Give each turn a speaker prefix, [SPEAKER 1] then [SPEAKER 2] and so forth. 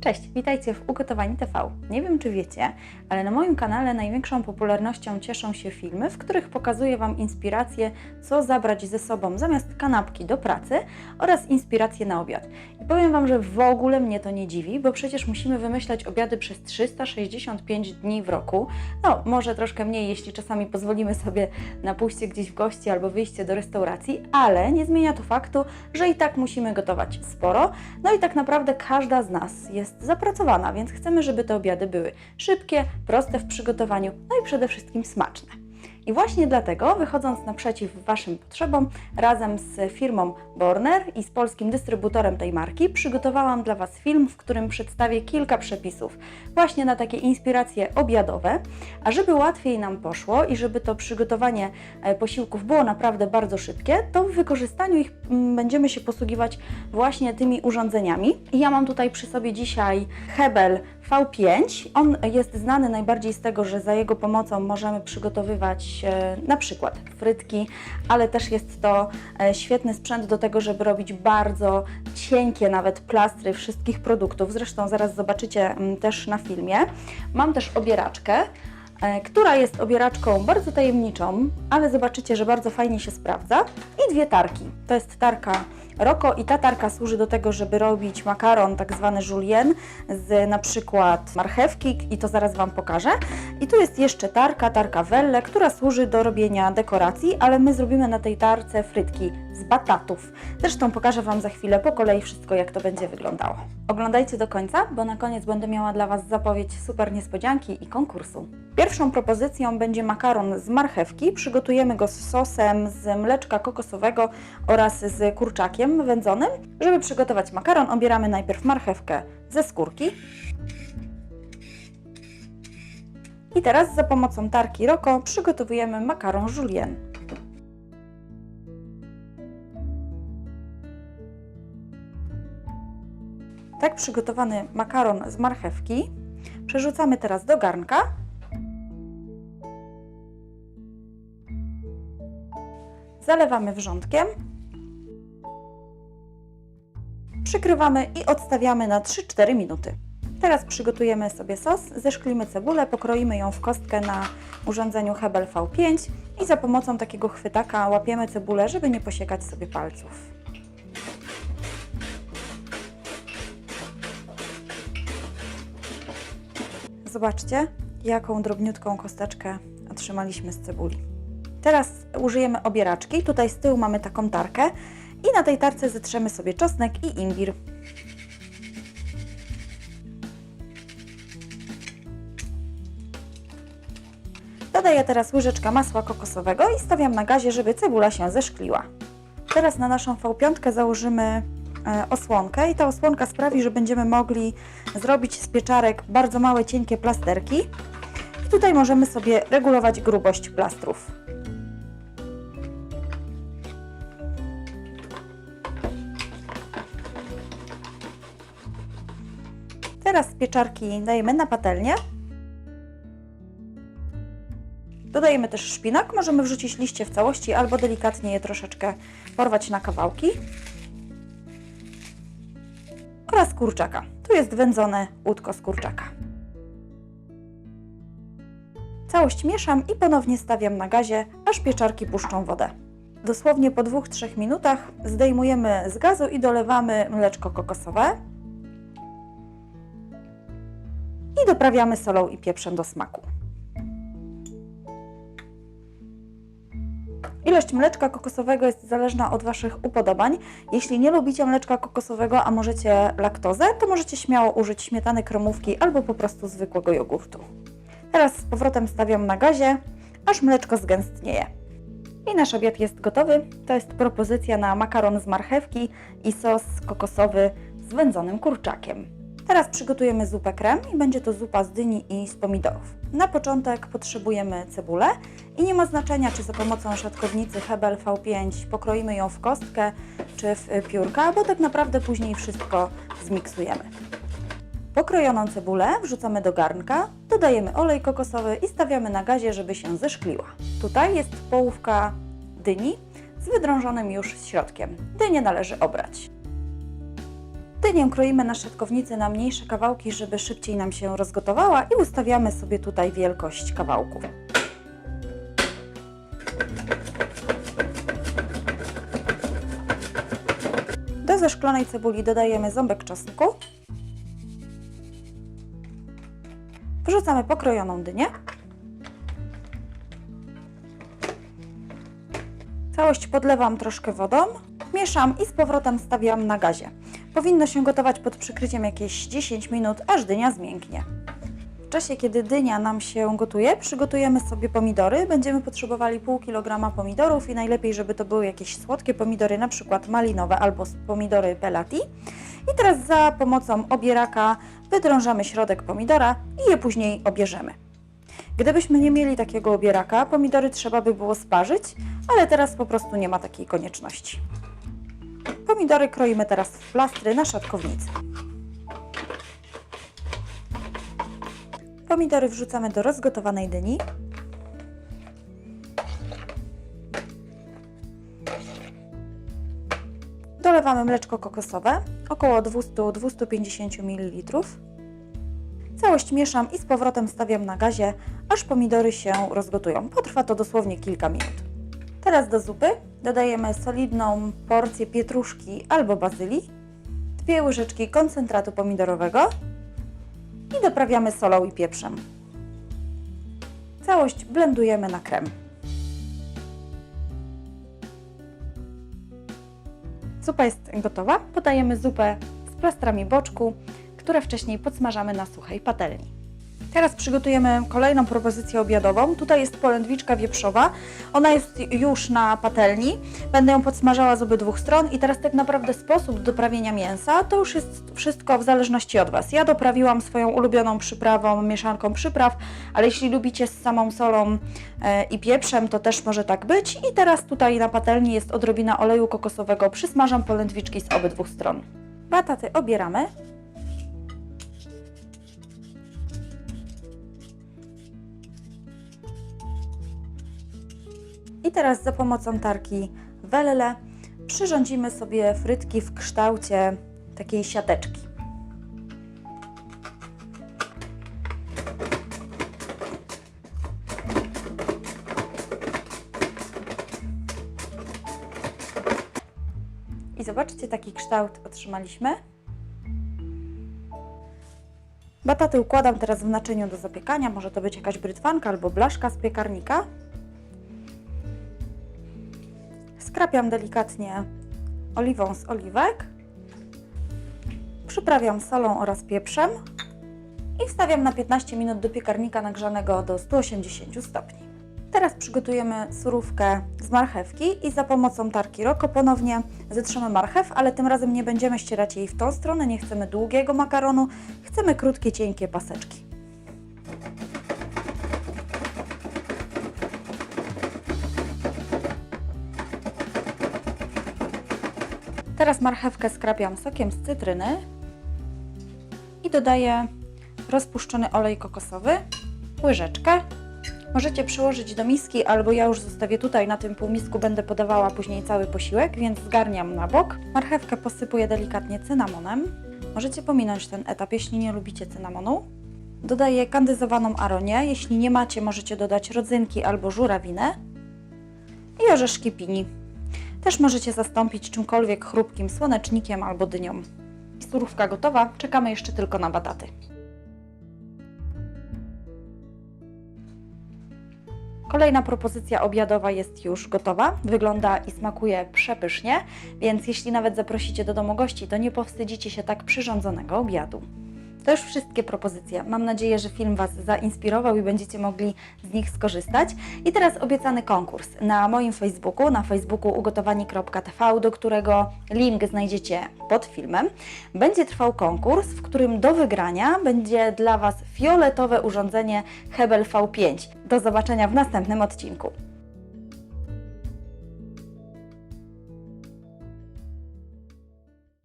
[SPEAKER 1] Cześć, witajcie w Ugotowani TV. Nie wiem, czy wiecie, ale na moim kanale największą popularnością cieszą się filmy, w których pokazuję Wam inspiracje, co zabrać ze sobą zamiast kanapki do pracy oraz inspiracje na obiad. I powiem Wam, że w ogóle mnie to nie dziwi, bo przecież musimy wymyślać obiady przez 365 dni w roku. No, może troszkę mniej, jeśli czasami pozwolimy sobie na pójście gdzieś w gości albo wyjście do restauracji, ale nie zmienia to faktu, że i tak musimy gotować sporo. No i tak naprawdę każda z nas jest zapracowana, więc chcemy, żeby te obiady były szybkie, proste w przygotowaniu, no i przede wszystkim smaczne. I właśnie dlatego, wychodząc naprzeciw Waszym potrzebom, razem z firmą Borner i z polskim dystrybutorem tej marki, przygotowałam dla Was film, w którym przedstawię kilka przepisów właśnie na takie inspiracje obiadowe. A żeby łatwiej nam poszło i żeby to przygotowanie e, posiłków było naprawdę bardzo szybkie, to w wykorzystaniu ich mm, będziemy się posługiwać właśnie tymi urządzeniami. I ja mam tutaj przy sobie dzisiaj Hebel V5. On jest znany najbardziej z tego, że za jego pomocą możemy przygotowywać na przykład frytki, ale też jest to e, świetny sprzęt do tego, żeby robić bardzo cienkie nawet plastry wszystkich produktów. Zresztą zaraz zobaczycie mm, też na filmie. Mam też obieraczkę e, która jest obieraczką bardzo tajemniczą, ale zobaczycie, że bardzo fajnie się sprawdza. I dwie tarki. To jest tarka Roko i ta tarka służy do tego, żeby robić makaron tak zwany julienne z na przykład marchewki i to zaraz Wam pokażę. I tu jest jeszcze tarka, tarka Welle, która służy do robienia dekoracji, ale my zrobimy na tej tarce frytki z batatów. Zresztą pokażę Wam za chwilę po kolei wszystko, jak to będzie wyglądało. Oglądajcie do końca, bo na koniec będę miała dla Was zapowiedź super niespodzianki i konkursu. Pierwszą propozycją będzie makaron z marchewki. Przygotujemy go z sosem z mleczka kokosowego oraz z kurczakiem wędzonym. Żeby przygotować makaron, obieramy najpierw marchewkę ze skórki. I teraz za pomocą tarki Roko przygotowujemy makaron julienne. Tak przygotowany makaron z marchewki przerzucamy teraz do garnka. Zalewamy wrzątkiem. Przykrywamy i odstawiamy na 3-4 minuty. Teraz przygotujemy sobie sos, zeszklimy cebulę, pokroimy ją w kostkę na urządzeniu Hebel V5 i za pomocą takiego chwytaka łapiemy cebulę, żeby nie posiekać sobie palców. Zobaczcie, jaką drobniutką kosteczkę otrzymaliśmy z cebuli. Teraz użyjemy obieraczki. Tutaj z tyłu mamy taką tarkę i na tej tarce zetrzemy sobie czosnek i imbir. Dodaję teraz łyżeczkę masła kokosowego i stawiam na gazie, żeby cebula się zeszkliła. Teraz na naszą V5 założymy osłonkę i ta osłonka sprawi, że będziemy mogli zrobić z pieczarek bardzo małe, cienkie plasterki. I tutaj możemy sobie regulować grubość plastrów. Teraz pieczarki dajemy na patelnię. Dodajemy też szpinak. Możemy wrzucić liście w całości albo delikatnie je troszeczkę porwać na kawałki. Oraz kurczaka. Tu jest wędzone łódko z kurczaka. Całość mieszam i ponownie stawiam na gazie, aż pieczarki puszczą wodę. Dosłownie po 2-3 minutach zdejmujemy z gazu i dolewamy mleczko kokosowe. I doprawiamy solą i pieprzem do smaku. Ilość mleczka kokosowego jest zależna od Waszych upodobań. Jeśli nie lubicie mleczka kokosowego, a możecie laktozę, to możecie śmiało użyć śmietany kremówki albo po prostu zwykłego jogurtu. Teraz z powrotem stawiam na gazie, aż mleczko zgęstnieje. I nasz obiad jest gotowy. To jest propozycja na makaron z marchewki i sos kokosowy z wędzonym kurczakiem. Teraz przygotujemy zupę krem i będzie to zupa z dyni i z pomidorów. Na początek potrzebujemy cebulę i nie ma znaczenia, czy za pomocą szatkownicy Hebel V5 pokroimy ją w kostkę, czy w piórka, bo tak naprawdę później wszystko zmiksujemy. Pokrojoną cebulę wrzucamy do garnka, dodajemy olej kokosowy i stawiamy na gazie, żeby się zeszkliła. Tutaj jest połówka dyni z wydrążonym już środkiem. Dynię należy obrać. Dynię kroimy na szatkownicy na mniejsze kawałki, żeby szybciej nam się rozgotowała i ustawiamy sobie tutaj wielkość kawałków. Do zeszklonej cebuli dodajemy ząbek czosnku. Wrzucamy pokrojoną dynię. Całość podlewam troszkę wodą, mieszam i z powrotem stawiam na gazie. Powinno się gotować pod przykryciem jakieś 10 minut, aż dynia zmięknie. W czasie, kiedy dynia nam się gotuje, przygotujemy sobie pomidory. Będziemy potrzebowali pół kilograma pomidorów i najlepiej, żeby to były jakieś słodkie pomidory, na przykład malinowe albo pomidory pelati. I teraz za pomocą obieraka wydrążamy środek pomidora i je później obierzemy. Gdybyśmy nie mieli takiego obieraka, pomidory trzeba by było sparzyć, ale teraz po prostu nie ma takiej konieczności. Pomidory kroimy teraz w plastry na szatkownicy. Pomidory wrzucamy do rozgotowanej dyni. Dolewamy mleczko kokosowe, około 200-250 ml. Całość mieszam i z powrotem stawiam na gazie, aż pomidory się rozgotują. Potrwa to dosłownie kilka minut. Teraz do zupy dodajemy solidną porcję pietruszki albo bazylii, dwie łyżeczki koncentratu pomidorowego i doprawiamy solą i pieprzem. Całość blendujemy na krem. Zupa jest gotowa. Podajemy zupę z plastrami boczku, które wcześniej podsmażamy na suchej patelni. Teraz przygotujemy kolejną propozycję obiadową. Tutaj jest polędwiczka wieprzowa. Ona jest już na patelni. Będę ją podsmażała z obydwu stron i teraz tak naprawdę sposób doprawienia mięsa to już jest wszystko w zależności od Was. Ja doprawiłam swoją ulubioną przyprawą, mieszanką przypraw, ale jeśli lubicie z samą solą e, i pieprzem, to też może tak być. I teraz tutaj na patelni jest odrobina oleju kokosowego. Przysmażam polędwiczki z obydwu stron. Bataty obieramy. I teraz za pomocą tarki Welle przyrządzimy sobie frytki w kształcie takiej siateczki. I zobaczcie, taki kształt otrzymaliśmy. Bataty układam teraz w naczyniu do zapiekania. Może to być jakaś brytwanka albo blaszka z piekarnika. Skrapiam delikatnie oliwą z oliwek. Przyprawiam solą oraz pieprzem i wstawiam na 15 minut do piekarnika nagrzanego do 180 stopni. Teraz przygotujemy surówkę z marchewki i za pomocą tarki Roko ponownie zetrzemy marchew, ale tym razem nie będziemy ścierać jej w tą stronę, nie chcemy długiego makaronu, chcemy krótkie, cienkie paseczki. Teraz marchewkę skrapiam sokiem z cytryny i dodaję rozpuszczony olej kokosowy, łyżeczkę. Możecie przyłożyć do miski, albo ja już zostawię tutaj na tym półmisku, będę podawała później cały posiłek, więc zgarniam na bok. Marchewkę posypuję delikatnie cynamonem. Możecie pominąć ten etap, jeśli nie lubicie cynamonu. Dodaję kandyzowaną aronię. Jeśli nie macie, możecie dodać rodzynki albo żurawinę i orzeszki pini. Też możecie zastąpić czymkolwiek chrupkim słonecznikiem albo dynią. Surówka gotowa, czekamy jeszcze tylko na bataty. Kolejna propozycja obiadowa jest już gotowa. Wygląda i smakuje przepysznie, więc jeśli nawet zaprosicie do domu gości, to nie powstydzicie się tak przyrządzonego obiadu. To już wszystkie propozycje. Mam nadzieję, że film Was zainspirował i będziecie mogli z nich skorzystać. I teraz obiecany konkurs na moim Facebooku, na facebooku ugotowani.tv, do którego link znajdziecie pod filmem. Będzie trwał konkurs, w którym do wygrania będzie dla Was fioletowe urządzenie Hebel V5. Do zobaczenia w następnym odcinku.